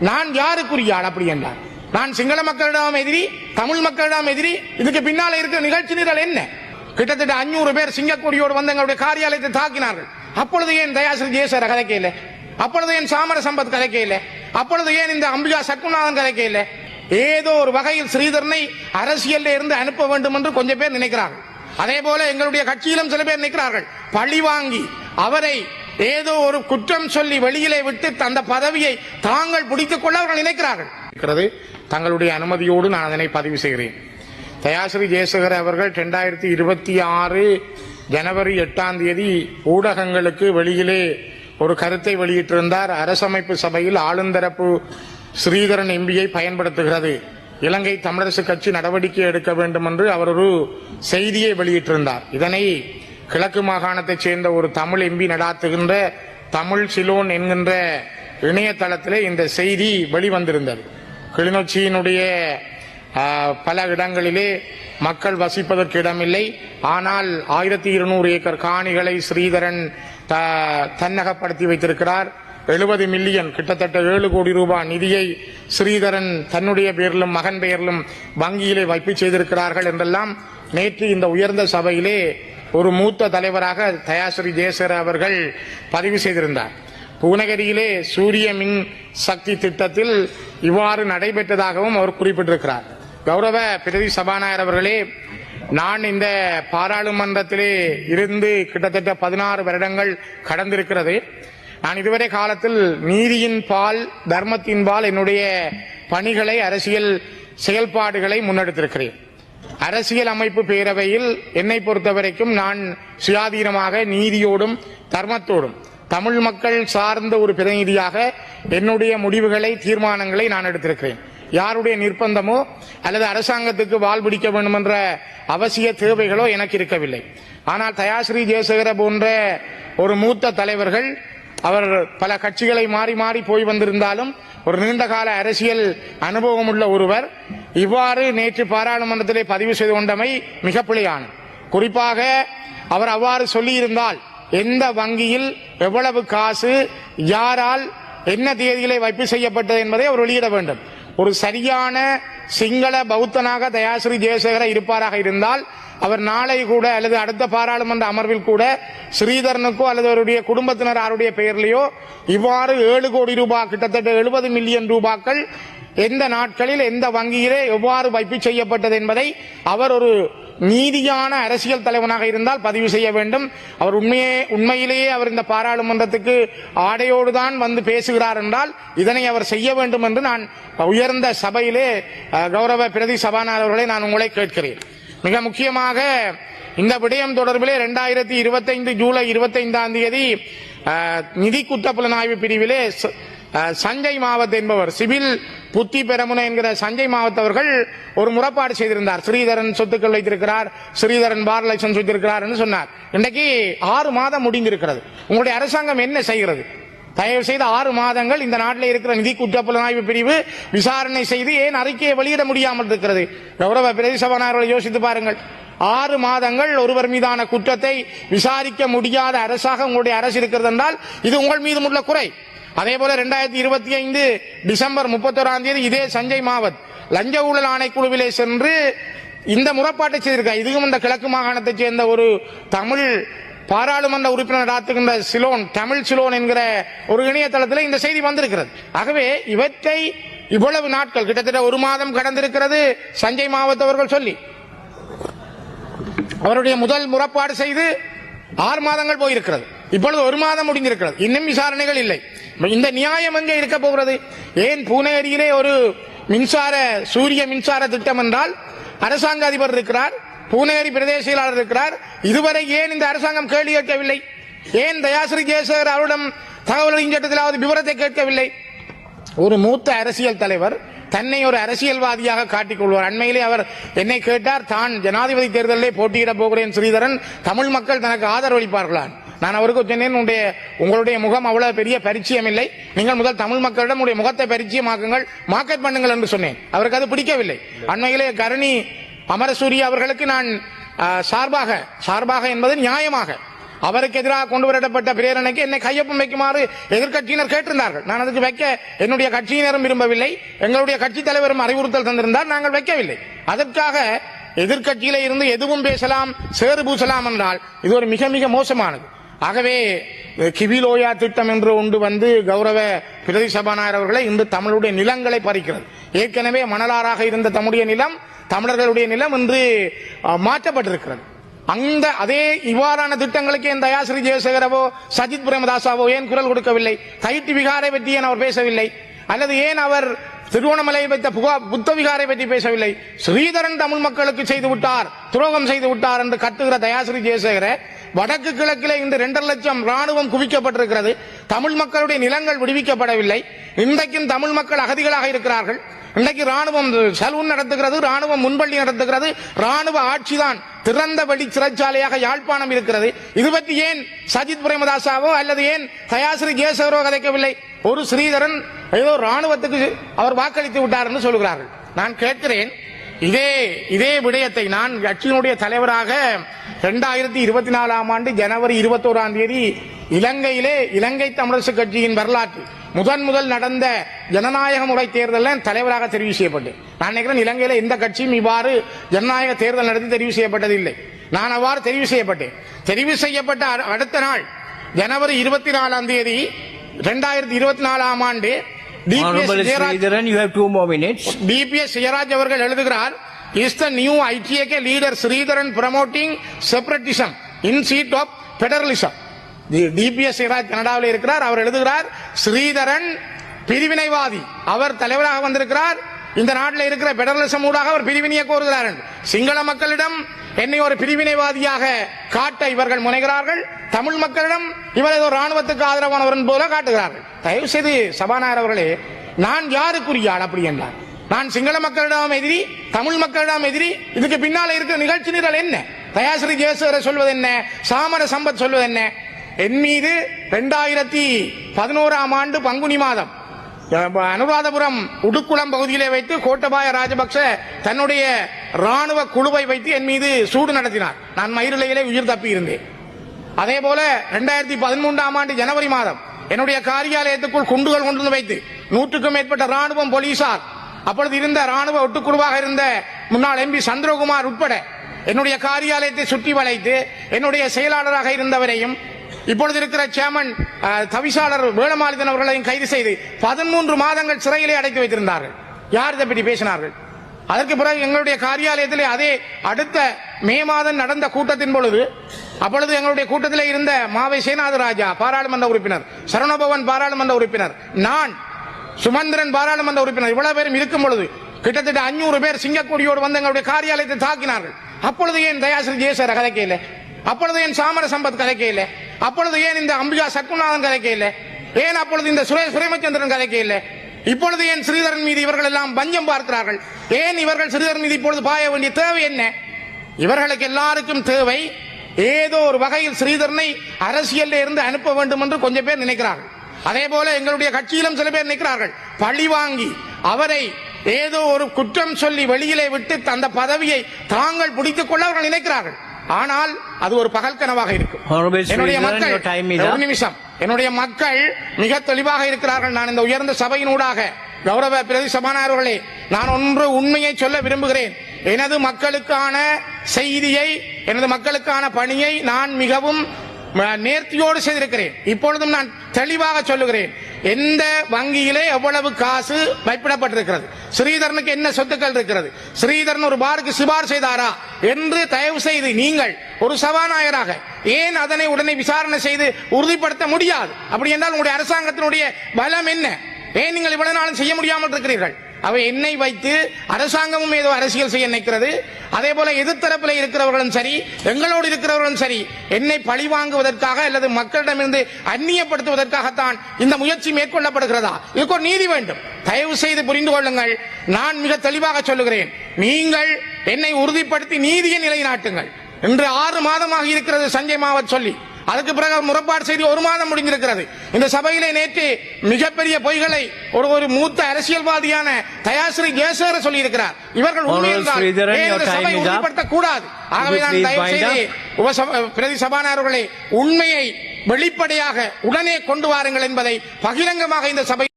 நான் யாருக்குரிய ஆள் அப்படி என்றார். நான் சிங்கள மக்களிடம் எதிரி தமிழ் மக்களிடம் எதிரி இதுக்கு பின்னால இருக்கிற நிகழ்ச்சி நிரல் என்ன? கிட்டத்தட்ட அஞ்சூறு பேர் சிங்கக்கொடியோடு வந்து எங்களுடைய காரியாலயத்தை தாக்கினார்கள். அப்பொழுது ஏன் தயாசிரி ஜெயசர கதைக்கையில் அப்பொழுது ஏன் சாமர சம்பத் கதைக்கையில் அப்பொழுது ஏன் இந்த அம்பிகா சத்குநாதன் கதைக்கையில் ஏதோ ஒரு வகையில் ஸ்ரீதரனை அரசியல்ல இருந்து அனுப்ப வேண்டும் என்று கொஞ்சம் பேர் நினைக்கிறார்கள். அதே போல எங்களுடைய கட்சியிலும் சில பேர் நிற்கிறார்கள் பழி வாங்கி அவரை ஏதோ ஒரு குற்றம் சொல்லி வெளியிலே விட்டு அந்த பதவியை தாங்கள் பிடித்துக் கொள்ள அவர்கள் நினைக்கிறார்கள். இருக்கிறது. தங்களுடைய அனுமதியோடு நான் அதனை பதிவு செய்கிறேன். தயாசிரி ஜெயசேகர் அவர்கள் இரண்டாயிரத்தி இருபத்தி ஆறு ஜனவரி எட்டாம் தேதி ஊடகங்களுக்கு வெளியிலே ஒரு கருத்தை வெளியிட்டிருந்தார். அரசமைப்பு சபையில் ஆளுந்தரப்பு ஸ்ரீதரன் எம்பியை பயன்படுத்துகிறது. இலங்கை தமிழரசு கட்சி நடவடிக்கை எடுக்க வேண்டும் என்று அவர் ஒரு செய்தியை வெளியிட்டிருந்தார். இதனை கிழக்கு மாகாணத்தைச் சேர்ந்த ஒரு தமிழ் எம்பி நடாத்துகின்ற தமிழ் சிலோன் என்கின்ற இணையதளத்தில் இந்த செய்தி வெளிவந்திருந்தது. கிளிநொச்சியினுடைய பல இடங்களிலே மக்கள் வசிப்பதற்கு இடமில்லை. ஆனால் ஆயிரத்தி இருநூறு ஏக்கர் காணிகளை ஸ்ரீதரன் த- தன்னகப்படுத்தி வைத்திருக்கிறார். எழுபது மில்லியன் கிட்டத்தட்ட ஏழு கோடி ரூபாய் நிதியை ஸ்ரீதரன் தன்னுடைய பேரிலும் மகன் பெயரிலும் வங்கியிலே வைப்பு செய்திருக்கிறார்கள் என்றெல்லாம் நேற்று இந்த உயர்ந்த சபையிலே ஒரு மூத்த தலைவராக தயாசிரி ஜெயசேர அவர்கள் பதிவு செய்திருந்தார். பூனகிரியிலே சூரிய மின் சக்தி திட்டத்தில் இவ்வாறு நடைபெற்றதாகவும் அவர் குறிப்பிட்டிருக்கிறார். கௌரவ பிரதி சபாநாயகர் அவர்களே நான் இந்த பாராளுமன்றத்திலே இருந்து கிட்டத்தட்ட பதினாறு வருடங்கள் கடந்திருக்கிறது. நான் இதுவரை காலத்தில் நீதியின் பால் தர்மத்தின் பால் என்னுடைய பணிகளை அரசியல் செயல்பாடுகளை முன்னெடுத்திருக்கிறேன். அரசியல் அமைப்பு பேரவையில் என்னை பொறுத்தவரைக்கும் நான் சுயாதீனமாக நீதியோடும் தர்மத்தோடும் தமிழ் மக்கள் சார்ந்த ஒரு பிரதிநிதியாக என்னுடைய முடிவுகளை தீர்மானங்களை நான் எடுத்திருக்கிறேன். யாருடைய நிர்பந்தமோ அல்லது அரசாங்கத்துக்கு வால் பிடிக்க வேண்டும் என்ற அவசிய தேவைகளோ எனக்கு இருக்கவில்லை. ஆனால் தயாஸ்ரீ ஜெயசேகர போன்ற ஒரு மூத்த தலைவர்கள் அவர் பல கட்சிகளை மாறி மாறி போய் வந்திருந்தாலும் ஒரு நீண்டகால அரசியல் அனுபவம் உள்ள ஒருவர் இவ்வாறு நேற்று பாராளுமன்றத்திலே பதிவு செய்து கொண்டமை மிக பிழையானது. குறிப்பாக அவர் அவ்வாறு சொல்லியிருந்தால் எந்த வங்கியில் எவ்வளவு காசு யாரால் என்ன தேதியிலே வைப்பு செய்யப்பட்டது என்பதை அவர் வெளியிட வேண்டும். ஒரு சரியான சிங்கள பௌத்தனாக தயாஸ்ரீ ஜெயசேகர இருப்பாராக இருந்தால் அவர் நாளை கூட அல்லது அடுத்த பாராளுமன்ற அமர்வில் கூட ஸ்ரீதரனுக்கோ அல்லது அவருடைய குடும்பத்தினர் யாருடைய பெயர்லையோ இவ்வாறு ஏழு கோடி ரூபாய் கிட்டத்தட்ட எழுபது மில்லியன் ரூபாக்கள் எந்த நாட்களில் எந்த வங்கியிலே எவ்வாறு வைப்பு செய்யப்பட்டது என்பதை அவர் ஒரு நீதியான அரசியல் தலைவனாக இருந்தால் பதிவு செய்ய வேண்டும். அவர் உண்மையே உண்மையிலேயே அவர் இந்த பாராளுமன்றத்துக்கு ஆடையோடு தான் வந்து பேசுகிறார் என்றால் இதனை அவர் செய்ய வேண்டும் என்று நான் உயர்ந்த சபையிலே கௌரவ பிரதி சபாநாயகர் நான் உங்களை கேட்கிறேன். மிக முக்கியமாக இந்த விடயம் தொடர்பிலே இரண்டாயிரத்தி இருபத்தைந்து ஜூலை இருபத்தைந்தாம் தேதி நிதி நிதி குற்றப்புலனாய்வு பிரிவிலே சஞ்சய் மாவத் என்பவர் சிவில் புத்தி பெரமுன என்கிற சஞ்சய் மாவத்தவர்கள் ஒரு முறைப்பாடு செய்திருந்தார். ஸ்ரீதரன் சொத்துக்கள் வைத்திருக்கிறார் ஸ்ரீதரன் பார் லைசன்ஸ் வைத்திருக்கிறார் என்று சொன்னார். இன்றைக்கு ஆறு மாதம் முடிந்திருக்கிறது. உங்களுடைய அரசாங்கம் என்ன செய்கிறது? தயவு செய்து ஆறு மாதங்கள் இந்த நாட்டில் இருக்கிற நிதி குற்றப்புலனாய்வு பிரிவு விசாரணை செய்து ஏன் அறிக்கையை வெளியிட முடியாமல் இருக்கிறது? கௌரவ பிரதி யோசித்து பாருங்கள். ஆறு மாதங்கள் ஒருவர் மீதான குற்றத்தை விசாரிக்க முடியாத அரசாக உங்களுடைய அரசு இருக்கிறது என்றால் இது உங்கள் மீது உள்ள குறை. அதே போல இரண்டாயிரத்தி இருபத்தி ஐந்து டிசம்பர் முப்பத்தோராம் தேதி இதே சஞ்சய் மாவத் லஞ்ச ஊழல் ஆணைக்குழுவிலே சென்று இந்த முறைப்பாட்டை செய்திருக்கார். இதுவும் இந்த கிழக்கு மாகாணத்தைச் சேர்ந்த ஒரு தமிழ் பாராளுமன்ற உறுப்பினர் ஆத்துகின்ற சிலோன் தமிழ் சிலோன் என்கிற ஒரு இணையதளத்தில் இந்த செய்தி வந்திருக்கிறது. ஆகவே இவற்றை இவ்வளவு நாட்கள் கிட்டத்தட்ட ஒரு மாதம் கடந்திருக்கிறது சஞ்சய் மாவத் அவர்கள் சொல்லி. அவருடைய முதல் முறைப்பாடு செய்து ஆறு மாதங்கள் போயிருக்கிறது. இப்பொழுது ஒரு மாதம் முடிந்திருக்கிறது. இன்னும் விசாரணைகள் இல்லை. இந்த நியாயம் எங்கே இருக்க போகிறது? ஏன் பூனேரியிலே ஒரு மின்சார சூரிய மின்சார திட்டம் என்றால் அரசாங்க அதிபர் இருக்கிறார் பூனேரி பிரதேச செயலாளர் இருக்கிறார். இதுவரை ஏன் இந்த அரசாங்கம் கேள்வி கேட்கவில்லை? ஏன் தயாசிரி ஜெயசேகர் அவரிடம் தகவல் அறிஞட்டத்திலாவது விவரத்தை கேட்கவில்லை? ஒரு மூத்த அரசியல் தலைவர் தன்னை ஒரு அரசியல்வாதியாக காட்டிக் கொள்வார். அண்மையிலே அவர் என்னை கேட்டார் தான் ஜனாதிபதி தேர்தலில் போட்டியிட போகிறேன் ஸ்ரீதரன். தமிழ் மக்கள் தனக்கு ஆதரவளிப்பார்களான் நான் அவருக்கு சொன்னேன் உங்களுடைய உங்களுடைய முகம் அவ்வளவு பெரிய பரிச்சயம் இல்லை. நீங்கள் முதல் தமிழ் மக்களிடம் உடைய முகத்தை பரிச்சயமாக்குங்கள் மார்க்கெட் பண்ணுங்கள் என்று சொன்னேன். அவருக்கு அது பிடிக்கவில்லை. அண்மையிலே கருணி அமரசூரி அவர்களுக்கு நான் சார்பாக சார்பாக என்பது நியாயமாக. அவருக்கு எதிராக கொண்டு வரப்பட்ட பிரேரணைக்கு என்னை கையொப்பம் வைக்குமாறு எதிர்க்கட்சியினர் கேட்டிருந்தார்கள். நான் அதுக்கு வைக்க என்னுடைய கட்சியினரும் விரும்பவில்லை. எங்களுடைய கட்சி தலைவரும் அறிவுறுத்தல் தந்திருந்தார். நாங்கள் வைக்கவில்லை. அதற்காக எதிர்கட்சியில இருந்து எதுவும் பேசலாம் சேறு பூசலாம் என்றால் இது ஒரு மிக மிக மோசமானது. ஆகவே கிபிலோயா திட்டம் என்று ஒன்று வந்து கௌரவ பிரதி சபாநாயகர் அவர்களை இன்று தமிழுடைய நிலங்களை பறிக்கிறது. ஏற்கனவே மணலாறாக இருந்த தம்முடைய நிலம் தமிழர்களுடைய நிலம் இன்று மாற்றப்பட்டிருக்கிறது. அந்த அதே இவ்வாறான திட்டங்களுக்கு என் தயாஸ்ரீ ஜெயசேகரவோ சஜித் பிரேமதாசாவோ ஏன் குரல் கொடுக்கவில்லை? தைட்டி விகாரை பற்றி ஏன் அவர் பேசவில்லை? அல்லது ஏன் அவர் திருவோணமலையை வைத்த புகா புத்த விகாரை பற்றி பேசவில்லை? ஸ்ரீதரன் தமிழ் மக்களுக்கு செய்து விட்டார் துரோகம் செய்து விட்டார் என்று கத்துகிற தயாஸ்ரீ ஜெயசேகர வடக்கு கிழக்கில் இன்று இரண்டரை லட்சம் ராணுவம் குவிக்கப்பட்டிருக்கிறது. தமிழ் மக்களுடைய நிலங்கள் விடுவிக்கப்படவில்லை. இன்றைக்கும் தமிழ் மக்கள் அகதிகளாக இருக்கிறார்கள். இன்றைக்கு ராணுவம் சலூன் நடத்துகிறது ராணுவம் முன்பள்ளி நடத்துகிறது. ராணுவ ஆட்சிதான் திறந்த வழி சிறைச்சாலையாக யாழ்ப்பாணம் இருக்கிறது. இது பற்றி ஏன் சஜித் பிரேமதாசாவோ அல்லது ஏன் தயாசிரி கேசவரோ கதைக்கவில்லை? ஒரு ஸ்ரீதரன் ஏதோ ராணுவத்துக்கு அவர் வாக்களித்து விட்டார் என்று சொல்கிறார்கள். நான் கேட்கிறேன் இதே இதே விடயத்தை நான் கட்சியினுடைய தலைவராக இரண்டாயிரத்தி இருபத்தி நாலாம் ஆண்டு ஜனவரி இருபத்தோராம் தேதி இலங்கையிலே இலங்கை தமிழரசு கட்சியின் வரலாற்று முதன் முதல் நடந்த ஜனநாயக முறை தேர்தலில் தலைவராக தெரிவு செய்யப்பட்டேன் நான் நினைக்கிறேன் இலங்கையில எந்த கட்சியும் இவ்வாறு ஜனநாயக தேர்தல் நடத்தி தெரிவு செய்யப்பட்டதில்லை. நான் அவ்வாறு தெரிவு செய்யப்பட்டேன். தெரிவு செய்யப்பட்ட அடுத்த நாள் ஜனவரி இருபத்தி நாலாம் தேதி இரண்டாயிரத்தி இருபத்தி நாலாம் ஆண்டு. டிபிஎஸ் ஜெயராஜ் அவர்கள் எழுதுகிறார் is the new ITAK leader Sritharan promoting separatism in seat of federalism DBS Jeyaraj கனடாவில் இருக்கிறார் அவர் எழுதுகிறார் ஸ்ரீதரன் பிரிவினைவாதி. அவர் தலைவராக வந்திருக்கிறார். இந்த நாட்டில் இருக்கிற பெடரலிசம் ஊடாக அவர் பிரிவினையை கோருகிறார் சிங்கள மக்களிடம் என்னை ஒரு பிரிவினைவாதியாக காட்ட இவர்கள் முனைகிறார்கள். தமிழ் மக்களிடம் இவர் ஏதோ ராணுவத்துக்கு ஆதரவானவரன் போல காட்டுகிறார்கள். தயவு செய்து சபாநாயகர் அவர்களே நான் யாருக்குரிய ஆள் அப்படி என்றார். நான் சிங்கள மக்களிடம் எதிரி தமிழ் மக்களிடம் எதிரி இதுக்கு பின்னால இருக்கிற நிகழ்ச்சி நிரல் என்ன? தயாசிரி ஜெயசேகர சொல்வது என்ன? சாமர சம்பத் சொல்வது என்ன? என் மீது இரண்டாயிரத்தி பதினோராம் ஆண்டு பங்குனி மாதம் அனுராதபுரம் உடுக்குளம் பகுதியிலே வைத்து கோட்டபாய ராஜபக்ச தன்னுடைய ராணுவ குழுவை வைத்து என் மீது சூடு நடத்தினார். நான் மயிரிழையிலே உயிர் தப்பி இருந்தேன். அதே போல இரண்டாயிரத்தி பதிமூன்றாம் ஆண்டு ஜனவரி மாதம் என்னுடைய காரியாலயத்துக்குள் குண்டுகள் கொண்டு வந்து வைத்து நூற்றுக்கும் மேற்பட்ட ராணுவம் போலீசார் அப்பொழுது இருந்த ராணுவ ஒட்டுக்குழுவாக இருந்த முன்னாள் எம்பி சந்திரகுமார் உட்பட என்னுடைய காரியாலயத்தை சுற்றி வளைத்து என்னுடைய செயலாளராக இருந்தவரையும் இப்பொழுது இருக்கிற சேமன் தவிசாளர் வேளமாளிதன் அவர்களையும் கைது செய்து பதிமூன்று மாதங்கள் சிறையிலே அடைத்து வைத்திருந்தார்கள். யார் இதை பற்றி பேசினார்கள்? அதற்கு பிறகு எங்களுடைய காரியாலயத்திலே அதே அடுத்த மே மாதம் நடந்த கூட்டத்தின் பொழுது அப்பொழுது எங்களுடைய கூட்டத்தில் இருந்த மாவை சேனாதராஜா பாராளுமன்ற உறுப்பினர் சரணபவன் பாராளுமன்ற உறுப்பினர் நான் சுமந்திரன் பாராளுமன்ற உறுப்பினர். இவ்வளவு பேரும் இருக்கும் பொழுது கிட்டத்தட்ட அஞ்சூறு பேர் சிங்கக்கொடியோடு வந்து எங்களுடைய காரியாலயத்தை தாக்கினார்கள். அப்பொழுது ஏன் தயாசிரி ஜெயசேர கதைக்கையில் அப்பொழுது ஏன் சாமர சம்பத் கதைக்கையில் அப்பொழுது ஏன் இந்த அம்பிகா சக்குநாதன் கதைக்கையில் ஏன் அப்பொழுது இந்த சுரேஷ் பிரேமச்சந்திரன் கதைக்கையில் இப்பொழுது ஏன் ஸ்ரீதரன் மீது இவர்கள் எல்லாம் பஞ்சம் பார்க்கிறார்கள்? ஏன் இவர்கள் ஸ்ரீதரன் மீது இப்பொழுது பாய வேண்டிய தேவை என்ன? இவர்களுக்கு எல்லாருக்கும் தேவை ஏதோ ஒரு வகையில் ஸ்ரீதரனை அரசியலில் இருந்து அனுப்ப வேண்டும் என்று கொஞ்சம் பேர் நினைக்கிறார்கள். அதே போல எங்களுடைய கட்சியிலும் சில பேர் நினைக்கிறார்கள் பழி வாங்கி அவரை ஏதோ ஒரு குற்றம் சொல்லி வெளியிலே விட்டு அந்த பதவியை தாங்கள் பிடித்துக் கொள்ள அவர்கள் நினைக்கிறார்கள். ஆனால் அது ஒரு பகல் கனவாக இருக்கும். என்னுடைய மக்கள் ஒரு. நிமிஷம். என்னுடைய மக்கள் மிக தெளிவாக இருக்கிறார்கள். நான் இந்த உயர்ந்த சபையினூடாக கௌரவ பிரதி சபாநாயகர்களே நான் ஒன்று உண்மையை சொல்ல விரும்புகிறேன். எனது மக்களுக்கான செய்தியை எனது மக்களுக்கான பணியை நான் மிகவும் நேர்த்தியோடு செய்திருக்கிறேன். இப்பொழுதும் நான் தெளிவாக சொல்லுகிறேன். எந்த வங்கியிலே எவ்வளவு காசு வைப்பிடப்பட்டிருக்கிறது? ஸ்ரீதரனுக்கு என்ன சொத்துக்கள் இருக்கிறது? ஸ்ரீதரன் ஒரு பாருக்கு சிபார் செய்தாரா? என்று தயவு செய்து நீங்கள் ஒரு சபாநாயகராக ஏன் அதனை உடனே விசாரணை செய்து உறுதிப்படுத்த முடியாது? அப்படி என்றால் உங்களுடைய அரசாங்கத்தினுடைய பலம் என்ன? ஏன் நீங்கள் இவ்வளவு நாளும் செய்ய முடியாமல் இருக்கிறீர்கள்? அவை என்னை வைத்து அரசாங்கமும் ஏதோ அரசியல் செய்ய நினைக்கிறது. அதே போல எதிர்த்தரப்பில் இருக்கிறவர்களும் சரி எங்களோடு இருக்கிறவர்களும் சரி என்னை பழி வாங்குவதற்காக அல்லது மக்களிடமிருந்து அந்நியப்படுத்துவதற்காகத்தான் இந்த முயற்சி மேற்கொள்ளப்படுகிறதா? இதுக்கு ஒரு நீதி வேண்டும். தயவு செய்து புரிந்து கொள்ளுங்கள். நான் மிக தெளிவாக சொல்லுகிறேன். நீங்கள் என்னை உறுதிப்படுத்தி நீதியை நிலைநாட்டுங்கள். இன்று ஆறு மாதமாக இருக்கிறது சஞ்சய் மாவத் சொல்லி. அதுக்கு பிறகு முறைப்பாடு செய்து ஒரு மாதம் முடிந்திருக்கிறது. இந்த சபையிலே நேற்று மிகப்பெரிய பொய்களை ஒரு ஒரு மூத்த அரசியல்வாதியான தயாஸ்ரீ ஜெயசேகர சொல்லியிருக்கிறார். இவர்கள் உண்மை Honorable என்றால் Sridharan, ஏன் your இந்த time சபை is up. உறுதிப்படுத்தக் கூடாது ஆகவே நான் தயவு செய்து பிரதி சபாநாயகர்களே உண்மையை வெளிப்படையாக உடனே கொண்டு வாருங்கள் என்பதை பகிரங்கமாக இந்த சபை